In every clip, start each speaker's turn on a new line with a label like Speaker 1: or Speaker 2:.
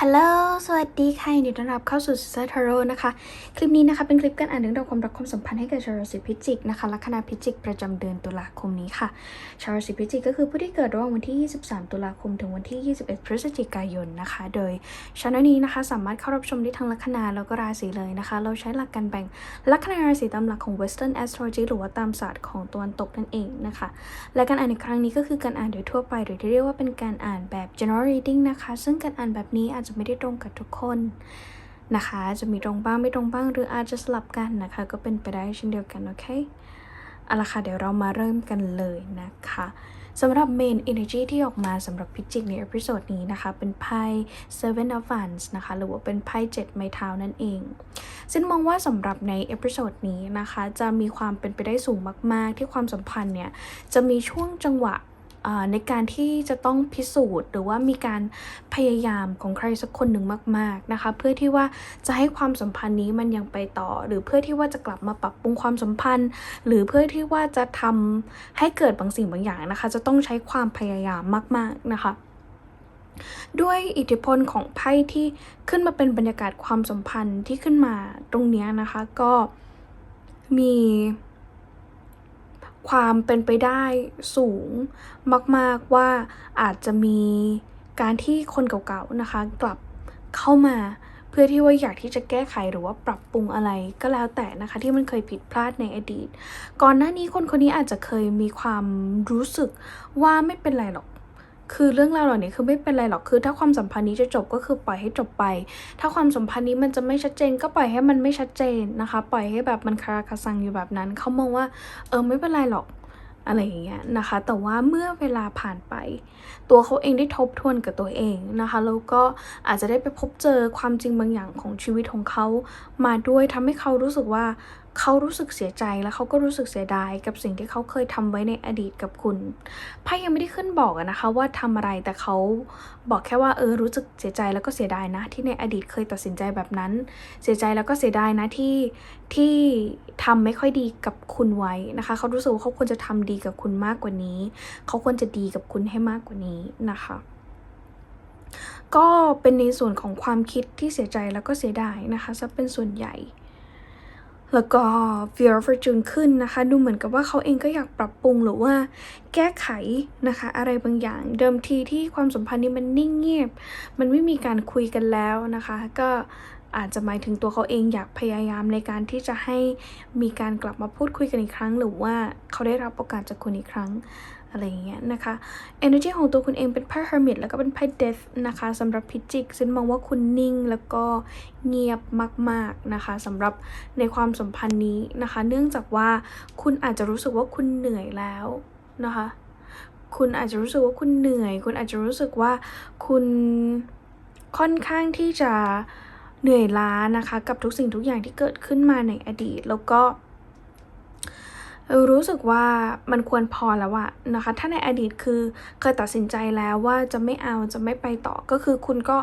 Speaker 1: ฮัลโหล สวัสดีค่ะยินดีต้อนรับเข้าสู่ซิสเตอร์ทาโร่นะคะ คลิปนี้นะคะเป็นคลิปการอ่านเรื่องราวความรักความสัมพันธ์ให้กับชาวราศีพิจิกนะคะลัคนาพิจิกประจำเดือนตุลาคมนี้ค่ะ ชาวราศีพิจิกก็คือผู้ที่เกิดระหว่างวันที่ 23 ตุลาคมถึงวันที่ 21 พฤศจิกายนนะคะ โดยช anel นี้นะคะสามารถเข้ารับชมได้ทั้งลัคนาแล้วก็ราศีเลยนะคะ เราใช้หลักการแบ่งลัคนาราศีตามหลักของ Western Astrology หรือว่าตามศาสตร์ของตะวันตกนั่นเองนะคะ และการอ่านในครั้งนี้ก็คือการอ่านโดยทั่วไป หรือที่เรียกว่าเป็นการอ่านแบบ general reading นะคะ ซึ่งการอ่านแบบนี้อาจจะไม่ได้ตรงกับทุกคนนะคะจะมีตรงบ้างไม่ตรงบ้างหรืออาจจะสลับกันนะคะ ก็เป็นไปได้เช่นเดียวกันโอเคเอาละค่ะเดี๋ยวเรามาเริ่มกันเลยนะคะสำหรับ main energy ที่ออกมาสำหรับพิจิกในเอพิโซดนี้นะคะ เป็นไพ่ seven of wands นะคะ หรือว่าเป็นไพ่เจ็ดไม้เท้านั่นเองซึ่งมองว่าสำหรับในเอพิโซดนี้นะคะ จะมีความเป็นไปได้สูงมาก ๆ ที่ความสัมพันธ์เนี่ย จะมีช่วงจังหวะ ในการที่จะต้องพิสูจน์ หรือว่ามีการพยายามของใครสักคนหนึ่งมาก ๆนะคะ เพื่อที่ว่าจะให้ความสัมพันธ์นี้มันยังไปต่อ หรือเพื่อที่ว่าจะกลับมาปรับปรุงความสัมพันธ์ หรือเพื่อที่ว่าจะทำให้เกิดบางสิ่งบางอย่างนะคะ จะต้องใช้ความพยายามมาก ๆนะคะด้วยอิทธิพลของไพ่ที่ขึ้นมาเป็นบรรยากาศความสัมพันธ์ที่ขึ้นมาตรงนี้นะคะ ก็มี ความเป็นไปได้สูงมาก ๆ ว่าอาจจะมีการที่คนเก่าๆนะคะกลับเข้ามาเพื่อที่ว่าอยากที่จะแก้ไขหรือว่าปรับปรุงอะไรก็แล้วแต่นะคะที่มันเคยผิดพลาดในอดีต ก่อนหน้านี้คนคนนี้อาจจะเคยมีความรู้สึกว่าไม่เป็นไรหรอก คือเรื่องราวเหล่านี้คือไม่เป็นไรหรอกคือ ถ้าความสัมพันธ์นี้จะจบก็คือปล่อยให้จบไป ถ้าความสัมพันธ์นี้มันจะไม่ชัดเจน ก็ปล่อยให้มันไม่ชัดเจนนะคะ ปล่อยให้แบบมันคาราคาซังอยู่แบบนั้นเขามองว่าเออไม่เป็นไรหรอกอะไรอย่างเงี้ยนะคะ แต่ว่าเมื่อเวลาผ่านไป ตัวเขาเองได้ทบทวนกับตัวเองนะคะแล้วก็อาจจะได้ไปพบเจอความจริงบางอย่างของชีวิตของเขามาด้วยทำให้เขารู้สึกว่า เขารู้สึกเสียใจและเขาก็รู้สึกเสียดายกับสิ่งที่เขาเคยทำไว้ในอดีตกับคุณไพ่ยังไม่ได้ขึ้นบอกนะคะว่าทำอะไรแต่เขาบอกแค่ว่าเออรู้สึกเสียใจแล้วก็เสียดายนะ ที่ในอดีตเคยตัดสินใจแบบนั้น เสียใจแล้วก็เสียดายนะที่ที่ทำไม่ค่อยดีกับคุณไว้นะคะ เขารู้สึกว่าเขาควรจะทำดีกับคุณมากกว่านี้ เขาควรจะดีกับคุณให้มากกว่านี้นะคะก็เป็นในส่วนของความคิดที่เสียใจแล้วก็เสียดายนะคะจะเป็นส่วนใหญ่ แล้วก็ Fear of Fortune ขึ้นนะคะ ดูเหมือนกับว่าเขาเองก็อยากปรับปรุงหรือว่าแก้ไขนะคะ อะไรบางอย่างเดิมทีที่ความสัมพันธ์นี้มันนิ่งเงียบ มันไม่มีการคุยกันแล้วนะคะ ก็อาจจะหมายถึงตัวเขาเองอยากพยายามในการที่จะให้มีการกลับมาพูดคุยกันอีกครั้ง หรือว่าเขาได้รับโอกาสจากคุณอีกครั้ง อะไรอย่างเงี้ยนะคะ energy ของตัวคุณเองเป็นไพ่ hermit แล้วก็เป็นไพ่ death นะคะสำหรับพิจิกซึ่งมองว่าคุณนิ่งแล้วก็เงียบมาก ๆนะคะสำหรับในความสัมพันธ์นี้นะคะ เนื่องจากว่าคุณอาจจะรู้สึกว่าคุณเหนื่อยแล้วนะคะ คุณอาจจะรู้สึกว่าคุณเหนื่อย คุณอาจจะรู้สึกว่าคุณค่อนข้างที่จะเหนื่อยล้านะคะ กับทุกสิ่งทุกอย่างที่เกิดขึ้นมาในอดีต แล้วก็ รู้สึกว่ามันควรพอแล้วอะนะคะ ถ้าในอดีตคือเคยตัดสินใจแล้วว่าจะไม่เอาจะไม่ไปต่อก็คือคุณก็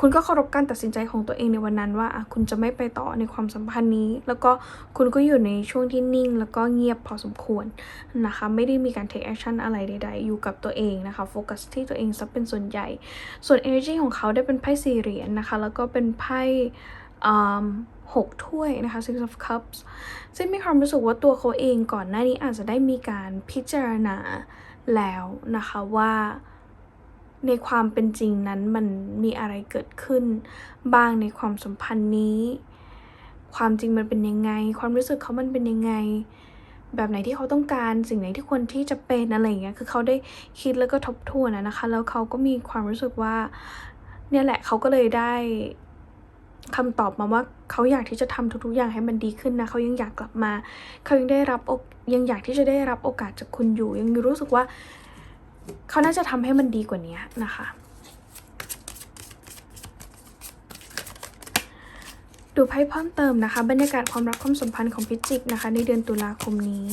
Speaker 1: คุณก็เคารพการตัดสินใจของตัวเองในวันนั้นว่าคุณจะไม่ไปต่อในความสัมพันธ์นี้ แล้วก็คุณก็อยู่ในช่วงที่นิ่ง แล้วก็เงียบพอสมควรนะคะ ไม่ได้มีการ take action อะไรใด ๆ อยู่กับตัวเองนะคะ โฟกัสที่ตัวเองซะเป็นส่วนใหญ่ ส่วน energy ของเขาได้เป็นไพ่สี่เหรียญนะคะ แล้วก็เป็นไพ่ หกถ้วยนะคะ six of cups ซึ่งมีความรู้สึกว่าตัวเขาเองก่อนหน้านี้อาจจะได้มีการพิจารณาแล้วนะคะว่าในความเป็นจริงนั้นมันมีอะไรเกิดขึ้น บ้างในความสัมพันธ์นี้ ความจริงมันเป็นยังไง ความรู้สึกเขามันเป็นยังไง แบบไหนที่เขาต้องการสิ่งไหนที่ควรที่จะเป็นอะไรอย่างเงี้ยคือเขาได้คิดแล้วก็ทบทวนนะคะ แล้วเขาก็มีความรู้สึกว่าเนี่ยแหละเขาก็เลยได้ คำตอบมาว่าเขาอยากที่จะทำทุกๆอย่างให้มันดีขึ้นนะเขายังอยากกลับมา เขายังได้รับอกยังอยากที่จะได้รับโอกาสจากคุณอยู่ ยังรู้สึกว่า เขาน่าจะทำให้มันดีกว่านี้นะคะ ดูไพ่เพิ่มเติมนะคะ บรรยากาศความรักความสัมพันธ์ของพิจิกนะคะ ในเดือนตุลาคมนี้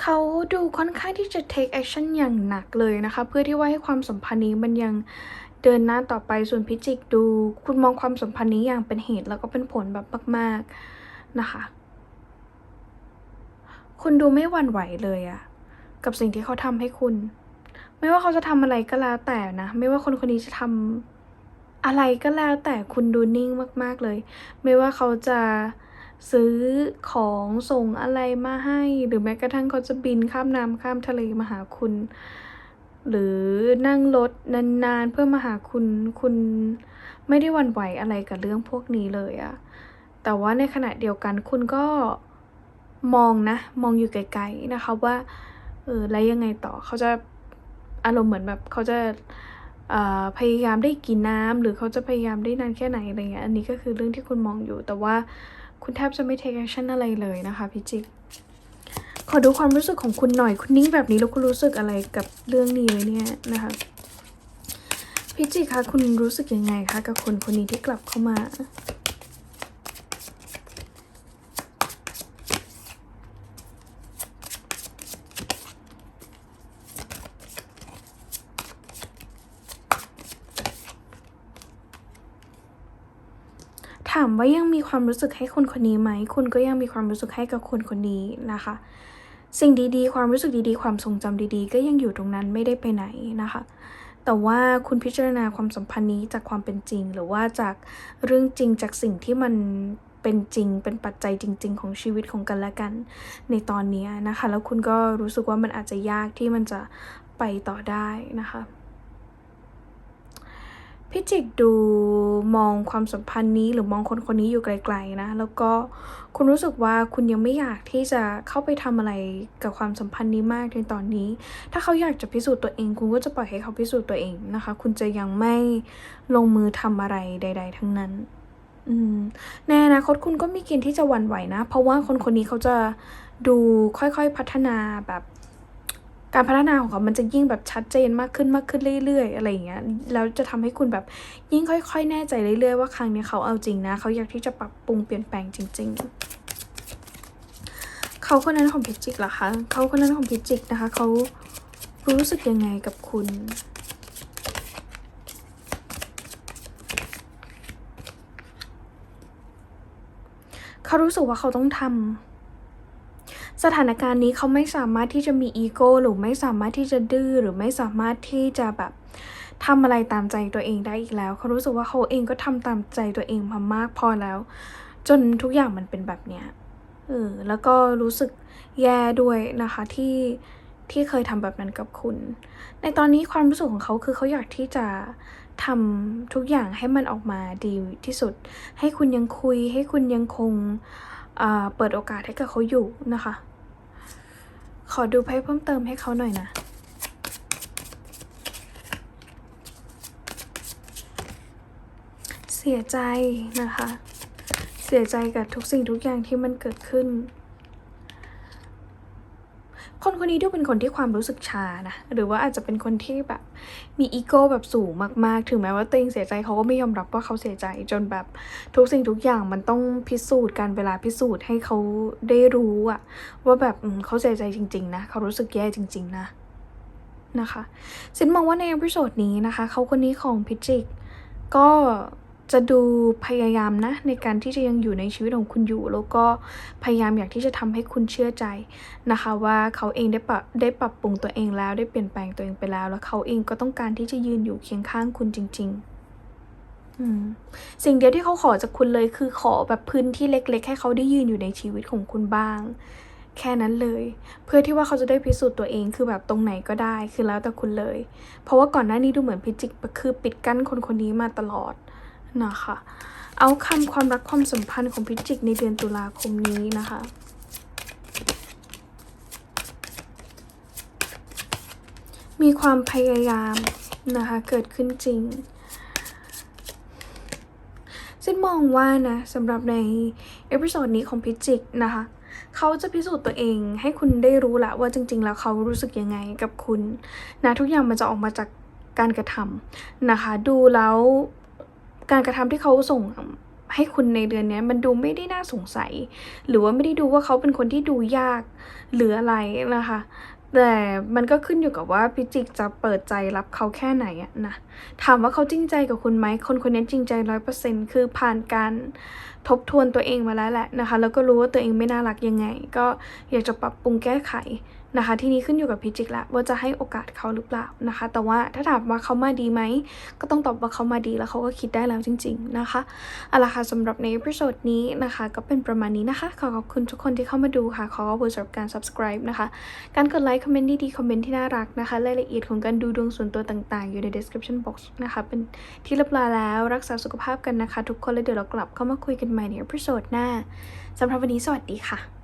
Speaker 1: เขาดู ค่อนข้างที่จะ take action อย่างหนักเลยนะคะ เพื่อที่ว่าให้ความสัมพันธ์นี้มันยังเดินหน้าต่อไปส่วนพิจิกดู คุณมองความสัมพันธ์นี้อย่างเป็นเหตุแล้วก็เป็นผลแบบมาก ๆนะคะ คุณดูไม่หวั่นไหวเลยอะกับสิ่งที่เขาทำให้คุณ ไม่ว่าเขาจะทำอะไรก็แล้วแต่นะ ไม่ว่าคนคนนี้จะทำอะไรก็แล้วแต่คุณดูนิ่งมาก ๆเลย ไม่ว่าเขาจะ ซื้อของส่งอะไรมาให้ หรือแม้กระทั่งเขาจะบินข้ามน้ำข้ามทะเลมาหาคุณ หรือนั่งรถนานๆเพื่อมาหาคุณคุณไม่ได้วันไหวอะไรกับเรื่องพวกนี้เลยอะแต่ว่าในขณะเดียวกันคุณก็มองนะ มองอยู่ไกลๆนะคะว่าเออแล้วยังไงต่อเขาจะอารมณ์เหมือนแบบเขาจะพยายามได้กินน้ำหรือเขาจะพยายามได้นานแค่ไหนอะไรเงี้ยอันนี้ก็คือเรื่องที่คุณมองอยู่แต่ว่า คุณแทบจะไม่ take action อะไรเลยนะคะพี่จิก ขอดูความรู้สึกของคุณหน่อย คุณนิ่งแบบนี้แล้วคุณรู้สึกอะไรกับเรื่องนี้เลยเนี่ยนะคะพี่จิกคะคุณรู้สึกยังไงคะกับคนคนนี้ที่กลับเข้ามา ว่ายังมีความรู้สึกให้คนคนนี้ไหม คุณก็ยังมีความรู้สึกให้กับคนคนนี้นะคะ สิ่งดีๆ ความรู้สึกดีๆ ความทรงจำดีๆ ก็ยังอยู่ตรงนั้นไม่ได้ไปไหนนะคะ แต่ว่าคุณพิจารณาความสัมพันธ์นี้จากความเป็นจริง หรือว่าจากเรื่องจริงจากสิ่งที่มันเป็นจริง เป็นปัจจัยจริง ๆ ของชีวิตของกันและกันในตอนนี้นะคะ แล้วคุณก็รู้สึกว่ามันอาจจะยากที่มันจะไปต่อได้นะคะ พี่จิกดูมองความสัมพันธ์นี้หรือมองคนคนนี้อยู่ไกลๆนะ แล้วก็คุณรู้สึกว่าคุณยังไม่อยากที่จะเข้าไปทำอะไรกับความสัมพันธ์นี้มากในตอนนี้ ถ้าเขาอยากจะพิสูจน์ตัวเอง คุณก็จะปล่อยให้เขาพิสูจน์ตัวเองนะคะ คุณจะยังไม่ลงมือทำอะไรใด ๆ ทั้งนั้นในอนาคตคุณก็มีเกณฑ์ที่จะหวั่นไหวนะ เพราะว่าคนคนนี้เขาจะดูค่อยๆพัฒนาแบบ การพัฒนาของเขามันจะยิ่งแบบชัดเจนมากขึ้นมากขึ้นเรื่อยๆ อะไรอย่างเงี้ย แล้วจะทำให้คุณแบบยิ่งค่อย ๆ แน่ใจเรื่อยๆ ว่าครั้งนี้เขาเอาจริงนะ เขาอยากที่จะปรับปรุงเปลี่ยนแปลงจริง ๆ เขาคนนั้นของพิจิกเหรอคะ เขาคนนั้นของพิจิกนะคะ เขารู้สึกยังไงกับคุณเขารู้สึกว่าเขาต้องทำ สถานการณ์นี้เขาไม่สามารถที่จะมีอีโก้หรือไม่สามารถที่จะดื้อหรือไม่สามารถที่จะแบบทำอะไรตามใจตัวเองได้อีกแล้ว เขารู้สึกว่าเขาเองก็ทำตามใจตัวเองมามากพอแล้ว จนทุกอย่างมันเป็นแบบเนี้ยเออแล้วก็รู้สึกแย่ด้วยนะคะที่ที่เคยทำแบบนั้นกับคุณ ในตอนนี้ความรู้สึกของเขาคือเขาอยากที่จะทำทุกอย่างให้มันออกมาดีที่สุด ให้คุณยังคุย ให้คุณยังคงอ่าเปิดโอกาสให้กับเขาอยู่นะคะ ขอดูไพ่เพิ่มเติมให้เขาหน่อยนะ เสียใจนะคะ เสียใจกับทุกสิ่งทุกอย่างที่มันเกิดขึ้น คนคนนี้ดูเป็นคนที่ความรู้สึกชานะ หรือว่าอาจจะเป็นคนที่แบบมีอีโก้แบบสูงมากๆ ถึงแม้ว่าตัวเองเสียใจเขาก็ไม่ยอมรับว่าเขาเสียใจ จนแบบทุกสิ่งทุกอย่างมันต้องพิสูจน์กันเวลาพิสูจน์ให้เขาได้รู้อะว่าแบบเขาเสียใจจริง ๆ นะ เขารู้สึกแย่จริง ๆ นะนะคะซินมองว่าในเอพิโซดนี้นะคะ เขาคนนี้ของพิจิกก็ จะดูพยายามนะในการที่จะยังอยู่ในชีวิตของคุณอยู่ แล้วก็พยายามอยากที่จะทำให้คุณเชื่อใจนะคะ ว่าเขาเองได้ปรับได้ปรับปรุงตัวเองแล้วได้เปลี่ยนแปลงตัวเองไปแล้ว แล้วเขาเองก็ต้องการที่จะยืนอยู่เคียงข้างคุณจริง ๆสิ่งเดียวที่เขาขอจากคุณเลยคือขอแบบพื้นที่เล็ก ๆ ให้เขาได้ยืนอยู่ในชีวิตของคุณบ้าง แค่นั้นเลย เพื่อที่ว่าเขาจะได้พิสูจน์ตัวเองคือแบบตรงไหนก็ได้คือแล้วแต่คุณเลย เพราะว่าก่อนหน้านี้ดูเหมือนพิจิกคือปิดกั้นคนคนนี้มาตลอด นะคะเอาคำความรักความสัมพันธ์ของพิจิกในเดือนตุลาคมนี้นะคะมีความพยายามนะคะเกิดขึ้นจริงซึ่งมองว่านะสำหรับในเอพิโซดนี้ของพิจิกนะคะเขาจะพิสูจน์ตัวเองให้คุณได้รู้ละว่าจริง ๆ แล้วเขารู้สึกยังไงกับคุณนะทุกอย่างมันจะออกมาจากการกระทำนะคะ ดูแล้ว การกระทำที่เขาส่งให้คุณในเดือนนี้มันดูไม่ได้น่าสงสัย หรือว่าไม่ได้ดูว่าเขาเป็นคนที่ดูยากหรืออะไรนะคะแต่มันก็ขึ้นอยู่กับว่าพิจิกจะเปิดใจรับเขาแค่ไหนอะนะถามว่าเขาจริงใจกับคุณไหมคนคนนี้จริงใจร้อยเปอร์เซ็นคือผ่านการทบทวนตัวเองมาแล้วแหละนะคะ แล้วก็รู้ว่าตัวเองไม่น่ารักยังไง ก็อยากจะปรับปรุงแก้ไข นะคะ ที่นี้ขึ้นอยู่กับพิจิกละว่าจะให้โอกาสเขาหรือเปล่านะคะ แต่ว่าถ้าถามว่าเขามาดีไหม ก็ต้องตอบว่าเขามาดีแล้วเขาก็คิดได้แล้วจริง ๆนะคะเอาละค่ะสำหรับในเอพิโซดนี้นะคะ ก็เป็นประมาณนี้นะคะ ขอขอบคุณทุกคนที่เข้ามาดูค่ะ ขอขอบคุณสำหรับการ subscribe นะคะ การกดไลค์คอมเมนต์ดีๆคอมเมนต์ที่น่ารักนะคะรายละเอียดของการดูดวงส่วนตัวต่างๆ อยู่ใน description box นะคะเป็นที่เรียบร้อยแล้วรักษาสุขภาพกันนะคะ ทุกคนแล้วเดี๋ยวเรากลับเข้ามาคุยกันใหม่ในเอพิโซดหน้าสำหรับวันนี้สวัสดีค่ะ